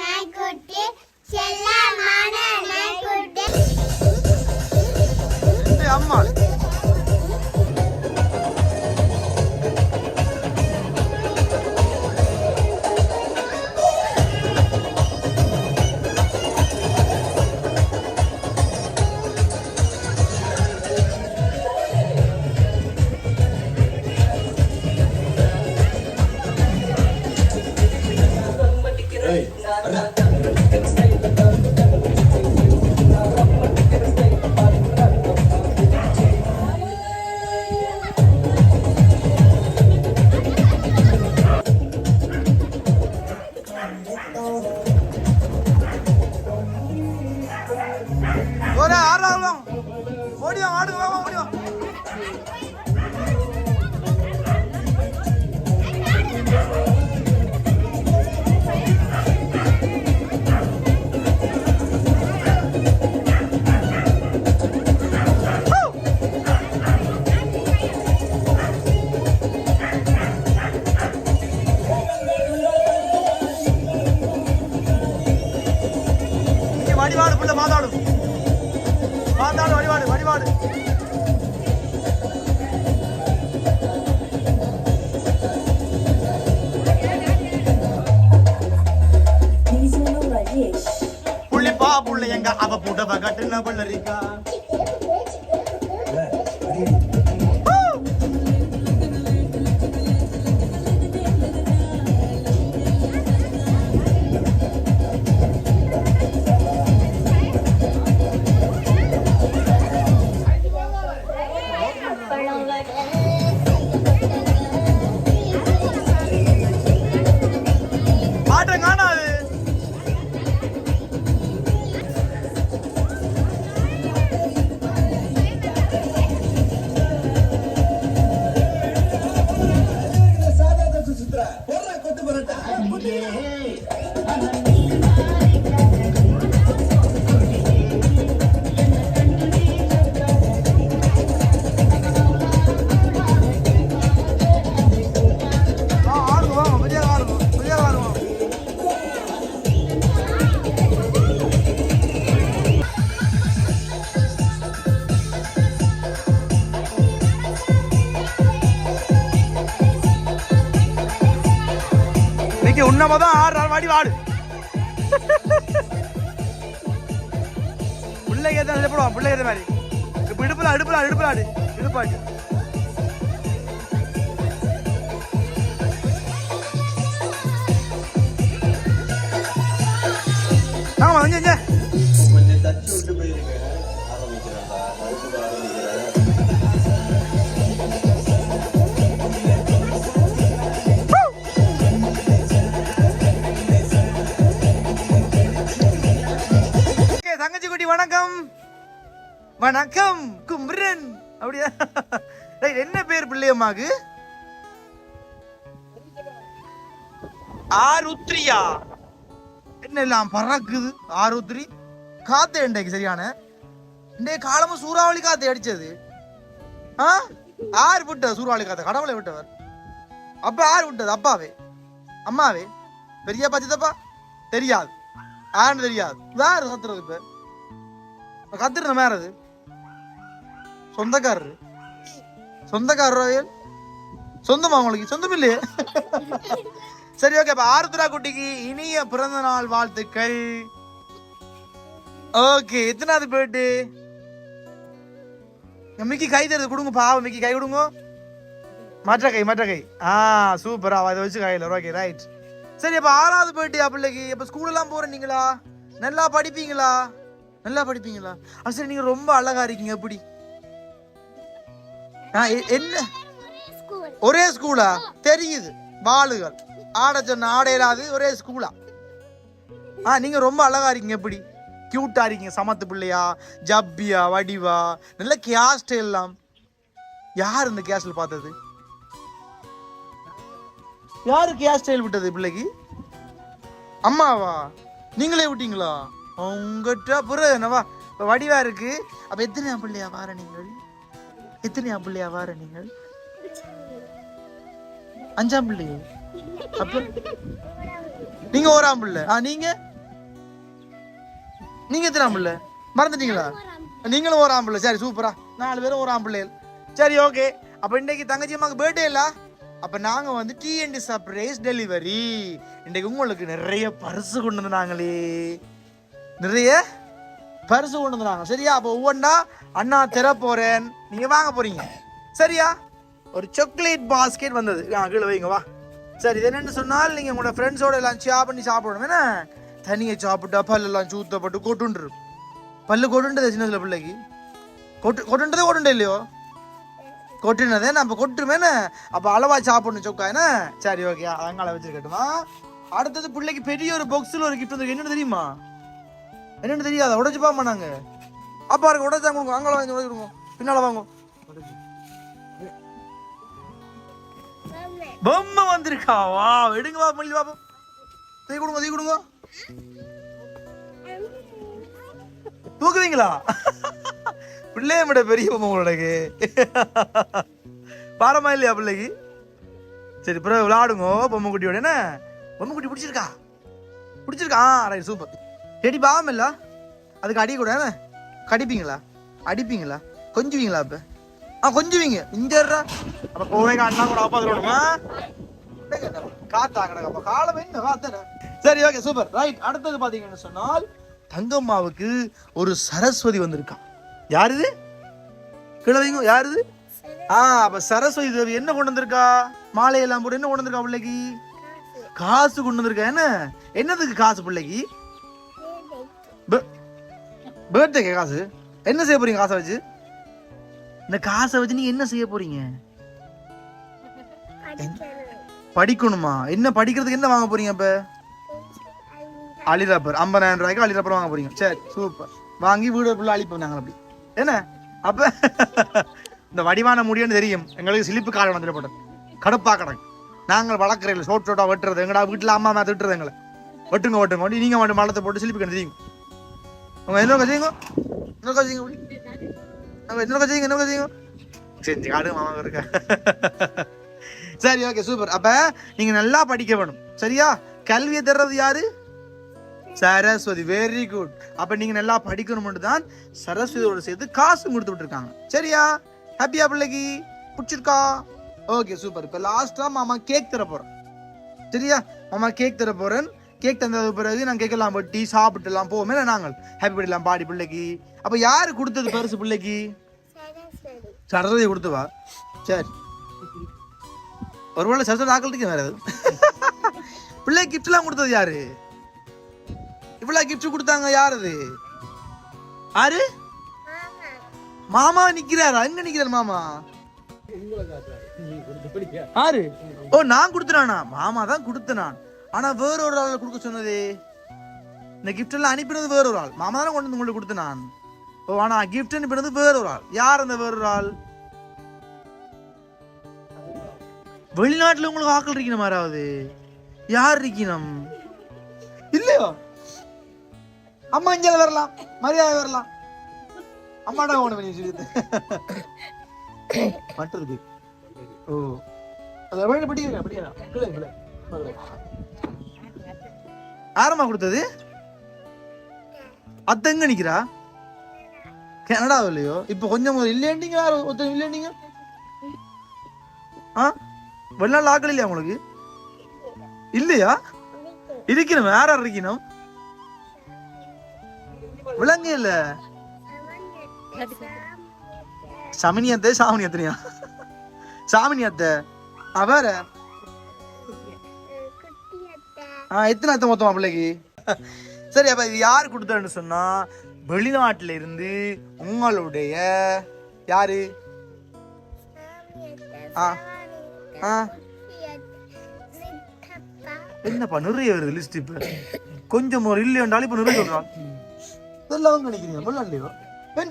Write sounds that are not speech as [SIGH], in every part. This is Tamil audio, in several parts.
നായ്ക്കുട്ടി ചെല്ലമാണ് നായ്ക്കുട്ടി. അമ്മ அவ புடவை கட்டுன புள்ளரிக்கா ஆடுறாள் வாடு பிள்ளைக்கு ஏதாவது எழுப்பிடுவான் பிள்ளைக்கு ஏற்ற மாதிரி. இப்போ இடுப்பில் இடுப்புல இடுப்புல ஆடு. இடுப்பாடு ஆமாம் வந்து கொஞ்சம் தங்கச்சி குட்டி வணக்கம். வணக்கம் கும்ரன். அப்படியா? டேய், என்ன பேர் பிள்ளையம்மாக்கு? ஆருத்ரியா. என்ன எல்லாம் பறக்குது? ஆருத்ரி. காத்து இன்றைக்கு சரியான? இன்றைய காலமும் சூறாவளி காத்து அடிச்சது. ஆ? ஆறு விட்டது சூறாவளி காத்து கடவுளை விட்டவர். அப்ப ஆறு விட்டது அப்பாவே. அம்மாவே. பெரியப்பா சித்தப்பா? தெரியாது. ஆன்னு தெரியாது. வேறு கத்துறது இப்போ? இப்ப கத்துற அது? சொந்தக்காரரு. சொந்தக்காரர் அவியல்? சொந்தமா உங்களுக்கு? சொந்தம் இல்லையே? சரி ஓகே இப்போ ஆருத்ரா குட்டிக்கு இனிய பிறந்த நாள் வாழ்த்துக்கள். ஓகே எத்தனாவது போயிட்டு மிக்கி கை தருது கொடுங்க பாவம் மிக்கி. கை கொடுங்க. மற்ற கை மற்ற கை ஆ சூப்பரா. அதை வச்சு கையில். ஓகே ரைட் சரி அப்ப ஆறாவது போயிட்டு பிள்ளைக்கு? இப்ப ஸ்கூல் எல்லாம் போறீங்களா நல்லா படிப்பீங்களா? நல்லா படிப்பீங்களா? அது சரி நீங்க ரொம்ப அழகா இருக்கீங்க எப்படி? ஆ, எ- என்ன? ஒரே ஸ்கூலா தெரியுது வாளுகள் ஆட சொன்ன ஆடையிலாது ஒரே ஸ்கூலா ஆ? நீங்க ரொம்ப அழகா இருக்கீங்க எப்படி? கியூட்டா இருக்கீங்க சமத்து பிள்ளையா? ஜப்பியா வடிவா? நல்ல கேஸ்ட் எல்லாம். யார் இந்த கேஸ்ட்ல பார்த்தது? யாரு கேர் ஸ்டைல் விட்டது பிள்ளைக்கு? அம்மாவா? நீங்களே விட்டீங்களா? உங்கள்கிட்ட புற என்னவா? இப்போ வடிவா இருக்கு. அப்போ எத்தனையா பிள்ளையா வார நீங்கள்? எத்தனையா பிள்ளையா வார நீங்கள்? அஞ்சாம் பிள்ளையே அப்போ நீங்க ஓராம் பிள்ளை. ஆ நீங்க? நீங்க எத்தனாம் பிள்ளை? மறந்துட்டீங்களா? நீங்களும் ஓராம் பிள்ளை. சரி சூப்பரா. நாலு பேரும் ஓராம் பிள்ளைகள். சரி ஓகே அப்போ இன்னைக்கு தங்கச்சி அம்மாக்கு பேர்டே இல்லை? அப்போ நாங்கள் வந்து டிஎன்டி அண்ட் சர்ப்ரைஸ் டெலிவரி இன்றைக்கு உங்களுக்கு நிறைய பரிசு கொண்டு வந்தாங்களே நிறைய பரிசு கொண்டு வந்தாங்க சரியா? அப்போ ஒவ்வொன்றா அண்ணா தர போறேன். நீங்கள் வாங்க போகிறீங்க சரியா? ஒரு சாக்லேட் பாஸ்கெட் வந்தது. ஆ, கீழே வைங்க வா. சரி இது என்னென்னு சொன்னால் நீங்கள் உங்களோட ஃப்ரெண்ட்ஸோட எல்லாம் ஷேர் பண்ணி சாப்பிடணும். என்ன? தனியை சாப்பிட்டா பல்லெல்லாம் சூத்தப்பட்டு கொட்டுன்றும் பல்லு கொட்டுன்றது சின்ன பிள்ளைக்கு. கொட்டு கொட்டுன்றதே கொட்டுண்டே இல்லையோ? கொட்டினதே நம்ம கொட்டுமேனே அப்போ அளவா சாப்பிடணும் சொக்கா என்ன? சரி ஓகே அங்கால வச்சிருக்கட்டுமா? அடுத்தது பிள்ளைக்கு பெரிய ஒரு பாக்ஸில் ஒரு கிஃப்ட் வந்து என்னன்னு தெரியுமா? என்னன்னு தெரியாதா? உடைச்சு பாமா நாங்க? அப்பா இருக்கு உடைச்சா கொடுங்க. அங்கால வாங்கி உடைச்சு கொடுங்க. பின்னால வாங்க. பொம்மை வந்திருக்கா. வா எடுங்க வா மல்லி பாப்போம் தீ கொடுங்க தீ கொடுங்க. தூக்குவீங்களா? பிள்ளைய விட பெரிய பொம்மை உங்களுக்கு பாரமா இல்லையா பிள்ளைக்கு? சரி பிறகு விளாடுங்க பொம்மை குட்டியோட என்ன பொம்மை குட்டி பிடிச்சிருக்கா? பிடிச்சிருக்கா? ஆ ரைட் சூப்பர் செடி பாவம் இல்ல? அதுக்கு அடி கூட என்ன? கடிப்பீங்களா? அடிப்பீங்களா? கொஞ்சுவீங்களா இப்போ ஆ கொஞ்சுவீங்க. இஞ்சர்ரா அப்போ கோவைக்கு அண்ணா கூட அப்பா விடுமா காத்தா கிடக்கப்ப காலம் என்ன? காத்தன சரி ஓகே சூப்பர் ரைட் அடுத்தது பார்த்தீங்கன்னு சொன்னால் தங்கம்மாவுக்கு ஒரு சரஸ்வதி வந்திருக்கா யாரு இது கீழே வைங்க யாரு இது ஆ அப்ப சரஸ்வதி தேவி என்ன கொண்டு வந்திருக்கா? மாலையெல்லாம் போட்டு என்ன கொண்டு வந்திருக்கா பிள்ளைக்கு? காசு கொண்டு வந்திருக்கா என்ன? என்னதுக்கு காசு பிள்ளைக்கு? பர்த்டேக்கு காசு? என்ன செய்ய போறீங்க காசை வச்சு? இந்த காசை வச்சு நீங்க என்ன செய்ய போறீங்க? படிக்கணுமா. என்ன படிக்கிறதுக்கு என்ன வாங்க போறீங்க இப்ப அலிரப்பர் ஐம்பதாயிரம் ரூபாய்க்கு அலிரப்பர் வாங்க போறீங்க. சரி சூப்பர். வாங்கி வீடு ஃபுல்லாக அழிப்போம் நாங்கள் அப்படி. என்ன? அப்ப [LAUGHS] இந்த வடிவான முடியும்னு தெரியும். எங்களுக்கு சிலிப்பு காலம் வந்துடப்படும் கடுப்பா கிடக்கு. நாங்கள் வளர்க்குறோம் சோட் சோட்டா வெட்டுறது. எங்கடா வீட்டில் அம்மா அம்மா திட்டுறது எங்களை. வெட்டுங்க வெட்டுங்க. ஒட்டி நீங்கள் மட்டும் மலத்தை போட்டு சிலிப்பு கண்டு தெரியும்? உங்க என்ன கதைங்க? என்ன கதைங்க என்ன கதைங்க? என்ன கதைங்க? செஞ்சு காடு மாமா இருக்க? [LAUGHS] சரி ஓகே சூப்பர் அப்ப நீங்க நல்லா படிக்க வேணும். சரியா? கல்வியை தர்றது யாரு? சரஸ்வதி வெரி குட் அப்போ நீங்கள் நல்லா படிக்கணும்னு தான் சரஸ்வதியோட சேர்த்து காசு கொடுத்து விட்டுருக்காங்க. சரியா? ஹாப்பியா பிள்ளைக்கு? பிடிச்சிருக்கா? ஓகே சூப்பர் இப்போ லாஸ்ட்டாக மாமா கேக் தர போகிறேன் சரியா? மாமா கேக் தர போகிறேன் கேக் தந்தது பிறகு நான் கேட்கலாம் எல்லாம் சாப்பிட்டுலாம் சாப்பிட்டு எல்லாம் போவோமே நாங்கள்? ஹாப்பி பண்ணிடலாம் பாடி பிள்ளைக்கு. அப்போ யாரு கொடுத்தது பரிசு பிள்ளைக்கு? சரஸ்வதி கொடுத்துவா? சரி. ஒருவேளை சரஸ்வதி ஆக்கள்றதுக்கு வேறு பிள்ளைக்கு [LAUGHS] பிள்ளை கொடுத்தது யாரு? இவ்வளவு கிஃப்ட் கொடுத்தாங்க யார் அது? யாரு மாமா நிக்கிறாரா? எங்க நிக்கிறார் மாமா? யாரு ஓ நான் கொடுத்துறானா மாமா தான் கொடுத்த நான் ஆனா வேற ஒரு ஆள் கொடுக்க சொன்னதே. இந்த கிஃப்ட் எல்லாம் அனுப்பினது வேற ஒரு ஆள். மாமா தானே கொண்டு வந்து உங்களுக்கு கொடுத்த நான் ஓ ஆனா கிஃப்ட் அனுப்பினது வேற ஒரு ஆள். யார் அந்த வேற ஒரு ஆள்? வெளிநாட்டுல உங்களுக்கு ஆக்கள் இருக்கணும் யாராவது? யார் இருக்கணும்? இல்லையோ? அம்மா இங்கே வரலாம். மரியாதை வரலாம். அம்மாடா ஓன பண்ணி சொல்லிட்டு. மட்டது ஓ. அதை வேணும் படிக்கிறேன் படிக்கிறேன் பிள்ளை கொடுத்தது? அத்த எங்க நிக்கிறா? கனடா இல்லையோ? இப்ப கொஞ்சம் ஒரு இல்லையண்டிங்க யாரும் ஒருத்தர் இல்லையண்டிங்க ஆ? வெளிநாள் ஆக்கள் இல்லையா உங்களுக்கு? இல்லையா? இருக்கணும். யார் யார் இருக்கணும்? விலங்கு இல்ல. சமினி அத்தை சாமினி அத்தனையா சாமினி அத்தை. அவர ஆ எத்தனை அத்தை மொத்தமா பிள்ளைக்கு? சரி அப்ப இது யார் கொடுத்தான்னு சொன்னா வெளிநாட்டுல இருந்து உங்களுடைய யாரு? ஆ ஆ. என்னப்பா நிறைய வருது லிஸ்ட் இப்ப. கொஞ்சம் ஒரு இல்லையாண்டாலும் இப்ப நிறைய சொல்றான் இதெல்லாம் நினைக்கிறீங்க வெளிநாட்டுலயோ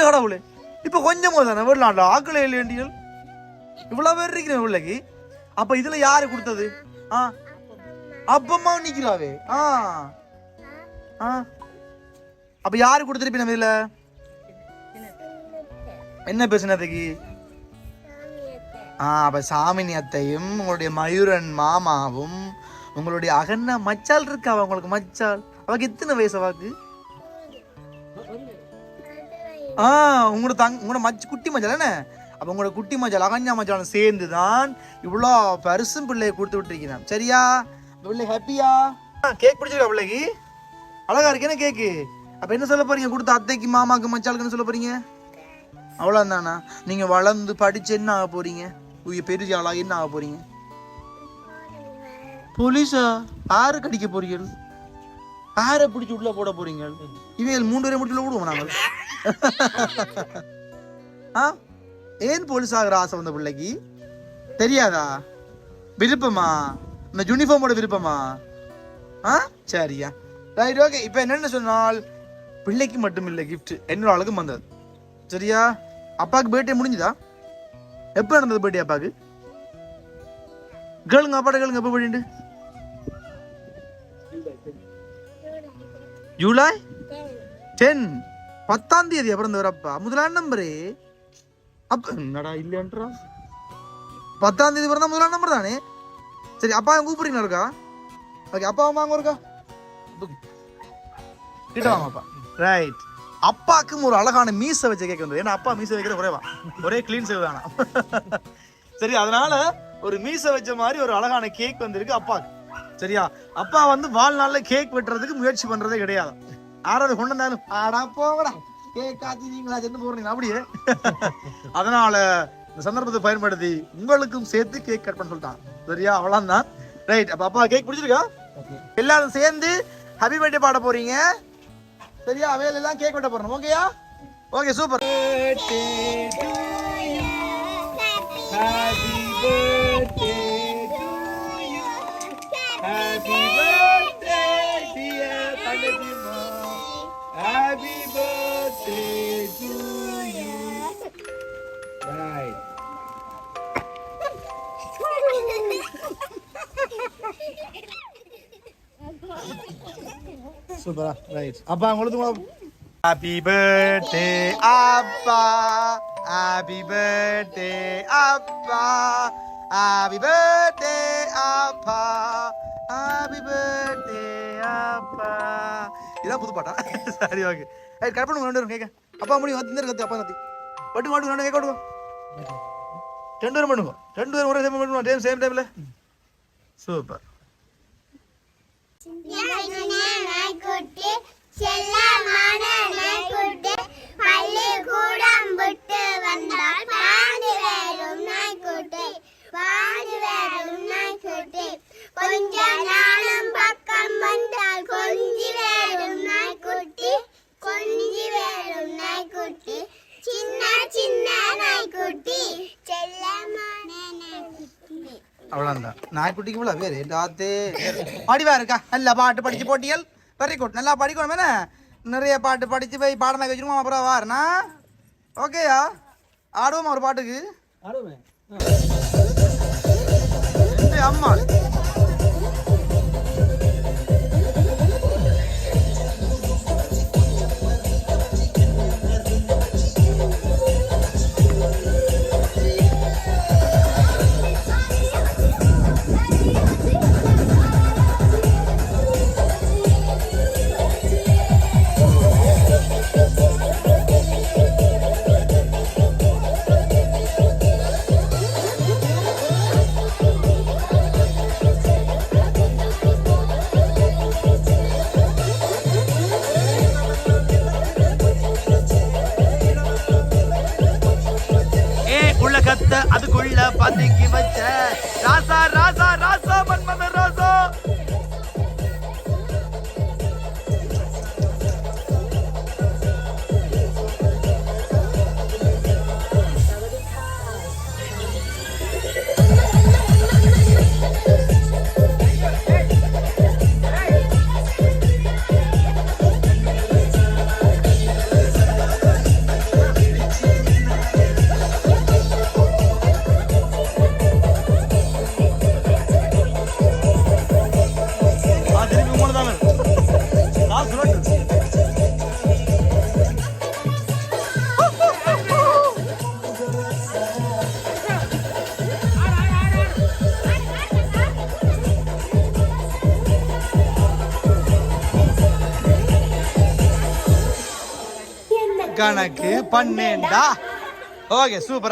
கடவுளே இப்ப கொஞ்சம் தானே வெளிநாட்டுல ஆக்களே இல்லையண்டிகள் இவ்வளவு பேர் இருக்கிறேன் பிள்ளைக்கு அப்ப இதுல யாரு கொடுத்தது? ஆ? அப்பம்மா நிக்கிறாவே. ஆ? ஆ? அப்ப யாரு கொடுத்துருப்பி நம்ம இதுல என்ன பேசுனதுக்கு? ஆ அப்ப சாமினி அத்தையும் உங்களுடைய மயூரன் மாமாவும் உங்களுடைய அகன்ன மச்சால் இருக்கா? உங்களுக்கு மச்சால்? அவக்கு எத்தனை வயசு அவாக்கு ஆ உங்களோட தங் உங்களோட மச்ச குட்டி மச்சால் என்ன? அப்போ உங்களோட குட்டி மச்சால் அகன்யா மச்சாலும் சேர்ந்து தான் இவ்வளோ பரிசும் பிள்ளையை கொடுத்து விட்டுருக்கிறேன். சரியா? பிள்ளை ஹாப்பியா? கேக் பிடிச்சிருக்கா பிள்ளைக்கு? அழகா இருக்கு என்ன கேக்கு அப்போ என்ன சொல்ல போறீங்க? கொடுத்த அத்தைக்கு மாமாக்கு மச்சாளுக்கு என்ன சொல்ல போறீங்க? அவ்வளோதானா நீங்கள் வளர்ந்து படிச்சு என்ன ஆக போறீங்க? பெரிய ஆளா என்ன ஆக போறீங்க? போலீஸா? ஆறு கடிக்க போறீங்க? ஆரை பிடிச்சி உள்ள போட போறீங்க? இவைகள் மூன்று பேரை முடிச்சு உள்ள விடுவோம் நாங்கள் ஆ? ஏன் போலீஸ் ஆகிற ஆசை வந்த பிள்ளைக்கு? தெரியாதா? விருப்பமா? இந்த யூனிஃபார்மோட விருப்பமா? ஆ? சரியா. ரைட் ஓகே இப்போ என்னென்ன சொன்னால் பிள்ளைக்கு மட்டும் இல்லை கிஃப்ட் என்னோட ஆளுக்கும் வந்தது. சரியா? அப்பாவுக்கு பர்த்டே முடிஞ்சுதா? எப்போ நடந்தது பர்த்டே அப்பாவுக்கு கேளுங்க அப்பாட்ட கேளுங்க எப்போ பர்த்டே ஜூலை டென் பத்தாம் தேதி பிறந்தவர் அப்பா முதலாம் நம்பரு? அப்ப என்னடா இல்லைன்றா பத்தாம் தேதி பிறந்தா முதலாம் நம்பர் தானே? சரி அப்பா கூப்பிடுறீங்களா இருக்கா? ஓகே அப்பா வாங்க இருக்கா? கிட்ட வாங்க அப்பா. ரைட் அப்பாக்கும் ஒரு அழகான மீசை வச்ச கேக் வந்தது. ஏன்னா அப்பா மீசை வைக்கிற ஒரேவா. ஒரே க்ளீன் சேவ் தானா? சரி அதனால ஒரு மீசை வச்ச மாதிரி ஒரு அழகான கேக் வந்திருக்கு அப்பாக்கு. சரியா? அப்பா வந்து வாழ்நாள்ல கேக் வெட்டுறதுக்கு முயற்சி பண்றதே கிடையாது. ஆறாவது கொண்டு வந்தாலும் ஆடா போங்கடா. கேக் காத்தி நீங்களா சென்று போறீங்க அப்படியே. அதனால இந்த சந்தர்ப்பத்தை பயன்படுத்தி உங்களுக்கும் சேர்த்து கேக் கட் பண்ண சொல்லிட்டான். சரியா? அவ்வளவுதான். ரைட் அப்ப அப்பா கேக் பிடிச்சிருக்கா எல்லாரும் சேர்ந்து ஹாப்பி பர்த்டே பாட போறீங்க. சரியா? அவையில எல்லாம் கேக் வெட்ட போறோம். ஓகேயா okay super Happy birthday, dear Panatima. Happy birthday to you. Right. சூப்பரா ரைட் அப்பா உங்களுக்கு ஹாப்பி பர்த்டே அப்பா ஹாப்பி பர்த்டே அப்பா ஹாப்பி பர்த்டே அப்பா ஹாப்பி பர்த்டே அப்பா. இதான் புது பாட்டா சரி ஓகே ரைட் கட் பண்ணுங்க ரெண்டு பேரும் கேட்க. அப்பா முடியும். வந்து இந்த கத்து அப்பா கத்தி பட்டு மாட்டு ரெண்டு கேட்க விடுவோம் ரெண்டு பேரும் பண்ணுங்க. ரெண்டு பேரும் ஒரே சேம் பண்ணுவோம் டைம் சேம் டைம்ல சூப்பர் நாய்க்குட்டிக்கு பேர் டாத்தே படிவா இருக்கா? நல்லா பாட்டு படிச்சு போட்டியல். வெரி குட் நல்லா படிக்கணும் என்ன? நிறைய பாட்டு படிச்சு போய் பாடமாக வச்சிருக்கோம் அப்புறம் வாருண்ணா ஓகேயா ஆடுவோமா ஒரு பாட்டுக்கு? ஏய், அம்மா. pasará. கணக்கு பண்ணேன்டா ஓகே சூப்பர்